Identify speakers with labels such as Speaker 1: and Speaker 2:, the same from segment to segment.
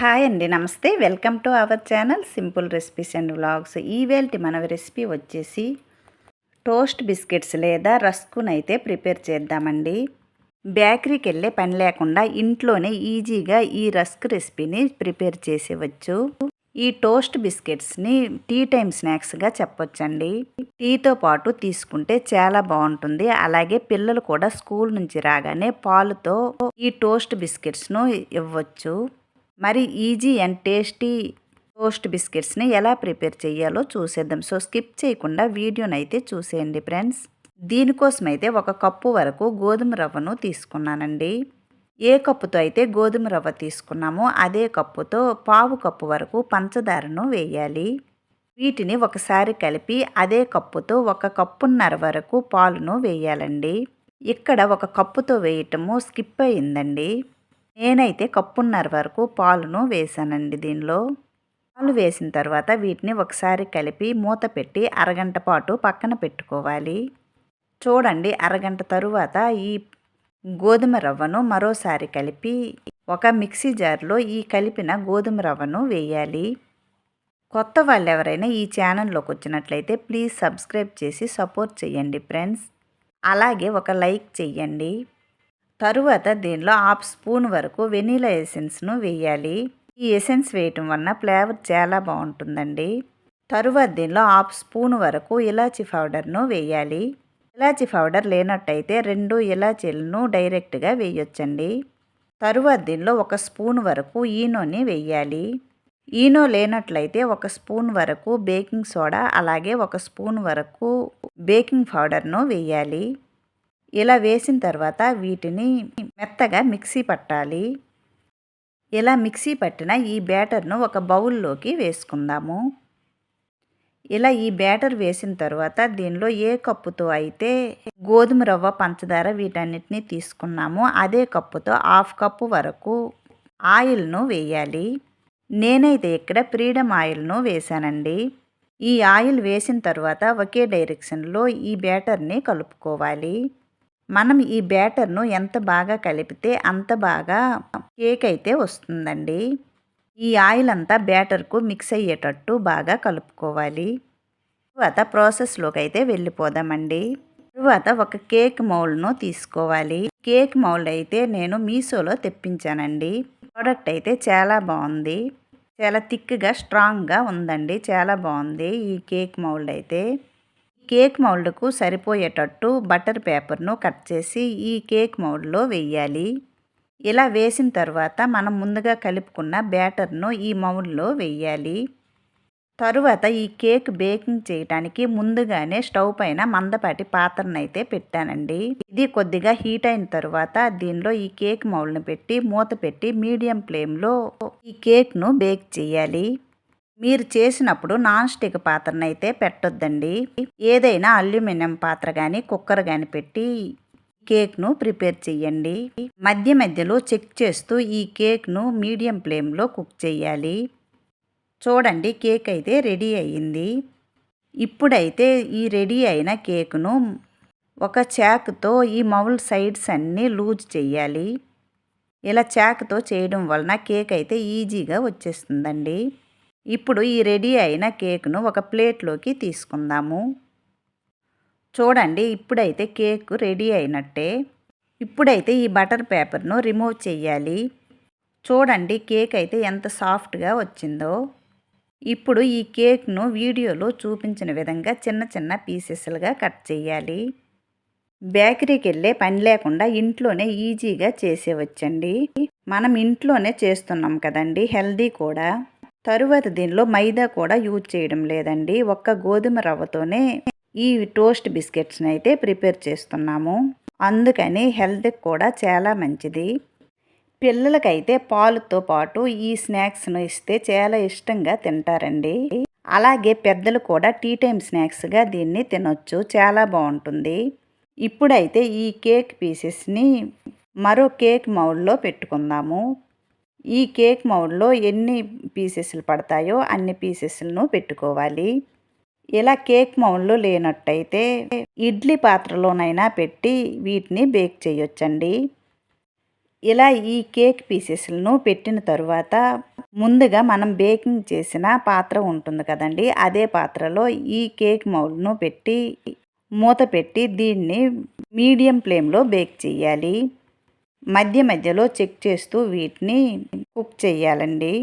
Speaker 1: Hi అండి నమస్తే. Welcome to our channel simple recipes and vlogs. ఈవేల్టి మన రెసిపీ వచ్చేసి టోస్ట్ బిస్కెట్స్ లేదా రస్కునైతే ప్రిపేర్ చేద్దామండి. బేకరీకి వెళ్ళే పని లేకుండా ఇంట్లోనే ఈజీగా ఈ రస్క్ రెసిపీని ప్రిపేర్ చేసేవచ్చు. ఈ టోస్ట్ బిస్కెట్స్ని టీ టైమ్ స్నాక్స్గా చెప్పొచ్చండి. టీతో పాటు తీసుకుంటే చాలా బాగుంటుంది. అలాగే పిల్లలు కూడా స్కూల్ నుంచి రాగానే పాలుతో ఈ టోస్ట్ బిస్కెట్స్ను ఇవ్వచ్చు. మరి ఈజీ అండ్ టేస్టీ టోస్ట్ బిస్కెట్స్ని ఎలా ప్రిపేర్ చేయాలో చూసేద్దాం. సో స్కిప్ చేయకుండా వీడియోని అయితే చూసేయండి ఫ్రెండ్స్. దీనికోసం అయితే ఒక కప్పు వరకు గోధుమ రవ్వను తీసుకున్నానండి. ఏ కప్పుతో అయితే గోధుమ రవ్వ తీసుకున్నామో అదే కప్పుతో పావు కప్పు వరకు పంచదారను వేయాలి. వీటిని ఒకసారి కలిపి అదే కప్పుతో ఒక కప్పున్నర వరకు పాలును వేయాలండి. ఇక్కడ ఒక కప్పుతో వేయటము స్కిప్ అయిందండి. నేనైతే కప్పున్నర వరకు పాలును వేసానండి దీనిలో. పాలు వేసిన తర్వాత వీటిని ఒకసారి కలిపి మూత పెట్టి అరగంట పాటు పక్కన పెట్టుకోవాలి. చూడండి అరగంట తరువాత ఈ గోధుమ రవ్వను మరోసారి కలిపి ఒక మిక్సీ జార్లో ఈ కలిపిన గోధుమ రవ్వను వేయాలి. కొత్త వాళ్ళు ఎవరైనా ఈ ఛానల్లోకి వచ్చినట్లయితే ప్లీజ్ సబ్స్క్రైబ్ చేసి సపోర్ట్ చేయండి ఫ్రెండ్స్. అలాగే ఒక లైక్ చెయ్యండి తరువాత దీనిలో హాఫ్ స్పూన్ వరకు వెనీలా ఎసెన్స్ను వేయాలి. ఈ ఎసెన్స్ వేయటం వలన ఫ్లేవర్ చాలా బాగుంటుందండి. తరువాత దీనిలో హాఫ్ స్పూన్ వరకు ఇలాచీ పౌడర్ను వేయాలి. ఇలాచి పౌడర్ లేనట్టయితే రెండు ఇలాచీలను డైరెక్ట్గా వేయొచ్చండి. తరువాత దీనిలో ఒక స్పూన్ వరకు ఈనోని వేయాలి. ఈనో లేనట్లయితే ఒక స్పూన్ వరకు బేకింగ్ సోడా అలాగే ఒక స్పూన్ వరకు బేకింగ్ పౌడర్ను వేయాలి. ఇలా వేసిన తర్వాత వీటిని మెత్తగా మిక్సీ పట్టాలి. ఇలా మిక్సీ పట్టిన ఈ బ్యాటర్ను ఒక బౌల్లోకి వేసుకుందాము. ఇలా ఈ బ్యాటర్ వేసిన తర్వాత దీనిలో ఏ కప్పుతో అయితే గోధుమ రవ్వ పంచదార వీటన్నిటిని తీసుకున్నామో అదే కప్పుతో హాఫ్ కప్పు వరకు ఆయిల్ను వేయాలి. నేనైతే ఇక్కడ ఫ్రీడమ్ ఆయిల్ను వేశానండి. ఈ ఆయిల్ వేసిన తర్వాత ఒకే డైరెక్షన్లో ఈ బ్యాటర్ని కలుపుకోవాలి. మనం ఈ బ్యాటర్ను ఎంత బాగా కలిపితే అంత బాగా కేక్ అయితే వస్తుందండి. ఈ ఆయిల్ అంతా బ్యాటర్కు మిక్స్ అయ్యేటట్టు బాగా కలుపుకోవాలి. తర్వాత ప్రాసెస్లోకి అయితే వెళ్ళిపోదామండి. తర్వాత ఒక కేక్ మౌల్డ్ను తీసుకోవాలి. కేక్ మౌల్డ్ అయితే నేను మీషోలో తెప్పించానండి. ప్రోడక్ట్ అయితే చాలా బాగుంది. చాలా థిక్గా స్ట్రాంగ్గా ఉందండి. చాలా బాగుంది ఈ కేక్ మౌల్డ్ అయితే. కేక్ మౌల్డ్కు సరిపోయేటట్టు బటర్ పేపర్ను కట్ చేసి ఈ కేక్ మౌల్డ్లో వేయాలి ఇలా వేసిన తర్వాత మనం ముందుగా కలుపుకున్న బ్యాటర్ను ఈ మౌల్డ్లో వేయాలి తరువాత ఈ కేక్ బేకింగ్ చేయడానికి ముందుగానే స్టవ్ పైన మందపాటి పాత్రను అయితే పెట్టానండి. ఇది కొద్దిగా హీట్ అయిన తర్వాత దీనిలో ఈ కేక్ మౌల్డ్ని పెట్టి మూత పెట్టి మీడియం ఫ్లేమ్లో ఈ కేక్ను బేక్ చేయాలి. మీరు చేసినప్పుడు నాన్ స్టిక్ పాత్రను అయితే పెట్టొద్దండి. ఏదైనా అల్యూమినియం పాత్ర కానీ కుక్కర్ కానీ పెట్టి కేక్ను ప్రిపేర్ చేయండి మధ్య మధ్యలో చెక్ చేస్తూ ఈ కేక్ను మీడియం ఫ్లేమ్లో కుక్ చేయాలి చూడండి కేక్ అయితే రెడీ అయ్యింది. ఇప్పుడైతే ఈ రెడీ అయిన కేక్ను ఒక చాక్తో ఈ మౌల్ సైడ్స్ అన్నీ లూజ్ చేయాలి ఇలా చాక్తో చేయడం వలన కేక్ అయితే ఈజీగా వచ్చేస్తుందండి. ఇప్పుడు ఈ రెడీ అయిన కేక్ను ఒక ప్లేట్లోకి తీసుకుందాము. చూడండి ఇప్పుడైతే కేక్ రెడీ అయినట్టే. ఇప్పుడైతే ఈ బటర్ పేపర్ను రిమూవ్ చేయాలి చూడండి కేక్ అయితే ఎంత సాఫ్ట్గా వచ్చిందో. ఇప్పుడు ఈ కేక్ను వీడియోలో చూపించిన విధంగా చిన్న చిన్న పీసెస్లుగా కట్ చేయాలి బేకరీకి వెళ్ళే పని లేకుండా ఇంట్లోనే ఈజీగా చేసేవచ్చండి. మనం ఇంట్లోనే చేస్తున్నాం కదండి హెల్దీ కూడా. తరువాత దీనిలో మైదా కూడా యూజ్ చేయడం లేదండి. ఒక్క గోధుమ రవ్వతోనే ఈ టోస్ట్ బిస్కెట్స్ని అయితే ప్రిపేర్ చేస్తున్నాము. అందుకని హెల్త్కి కూడా చాలా మంచిది. పిల్లలకైతే పాలుతో పాటు ఈ స్నాక్స్ను ఇస్తే చాలా ఇష్టంగా తింటారండి. అలాగే పెద్దలు కూడా టీ టైం స్నాక్స్గా దీన్ని తినొచ్చు. చాలా బాగుంటుంది. ఇప్పుడైతే ఈ కేక్ పీసెస్ని మరో కేక్ మౌల్లో పెట్టుకుందాము. ఈ కేక్ మౌడ్లో ఎన్ని పీసెస్లు పడతాయో అన్ని పీసెస్లను పెట్టుకోవాలి. ఇలా కేక్ మౌండ్లో లేనట్టయితే ఇడ్లీ పాత్రలోనైనా పెట్టి వీటిని బేక్ చేయొచ్చండి. ఇలా ఈ కేక్ పీసెస్లను పెట్టిన తరువాత ముందుగా మనం బేకింగ్ చేసిన పాత్ర ఉంటుంది కదండి అదే పాత్రలో ఈ కేక్ మౌల్డ్ను పెట్టి మూత పెట్టి దీన్ని మీడియం ఫ్లేమ్లో బేక్ చేయాలి. మధ్య మధ్యలో చెక్ చేస్తూ వీటిని కుక్ చేయాలండి.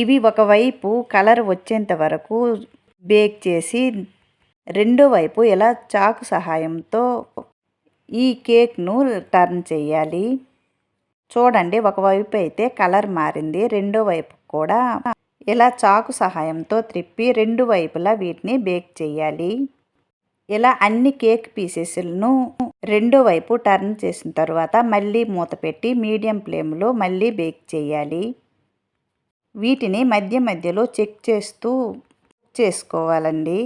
Speaker 1: ఇవి ఒకవైపు కలర్ వచ్చేంత వరకు బేక్ చేసి రెండో వైపు ఇలా చాకు సహాయంతో ఈ కేక్ను టర్న్ చేయాలి. చూడండి ఒకవైపు అయితే కలర్ మారింది రెండో వైపు కూడా ఇలా చాకు సహాయంతో త్రిప్పి రెండు వైపులా వీటిని బేక్ చేయాలి. ఇలా అన్ని కేక్ పీసెస్లను రెండో వైపు టర్న్ చేసిన తర్వాత మళ్ళీ మూత పెట్టి మీడియం ఫ్లేమ్లో మళ్ళీ బేక్ చేయాలి. వీటిని మధ్య మధ్యలో చెక్ చేస్తూ చేసుకోవాలండి.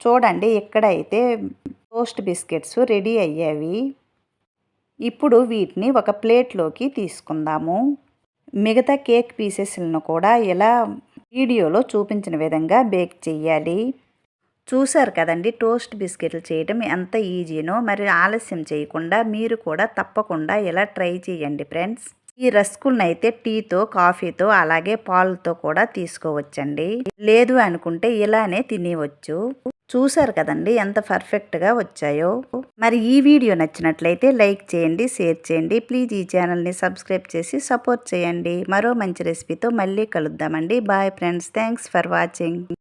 Speaker 1: చూడండి ఇక్కడైతే టోస్ట్ బిస్కెట్స్ రెడీ అయ్యావి. ఇప్పుడు వీటిని ఒక ప్లేట్లోకి తీసుకుందాము. మిగతా కేక్ పీసెస్లను కూడా ఇలా వీడియోలో చూపించిన విధంగా బేక్ చేయాలి. చూశారు కదండి టోస్ట్ బిస్కెట్లు చేయడం ఎంత ఈజీనో మరి ఆలస్యం చేయకుండా మీరు కూడా తప్పకుండా ఇలా ట్రై చేయండి ఫ్రెండ్స్. ఈ రస్కుల్ని అయితే టీతో కాఫీతో అలాగే పాలతో కూడా తీసుకోవచ్చండి. లేదు అనుకుంటే ఇలానే తినేవచ్చు. చూశారు కదండి ఎంత పర్ఫెక్ట్గా వచ్చాయో. మరి ఈ వీడియో నచ్చినట్లయితే లైక్ చేయండి షేర్ చేయండి. ప్లీజ్ ఈ ఛానల్ని సబ్స్క్రైబ్ చేసి సపోర్ట్ చేయండి. మరో మంచి రెసిపీతో మళ్ళీ కలుద్దామండి. Bye friends. Thanks for watching.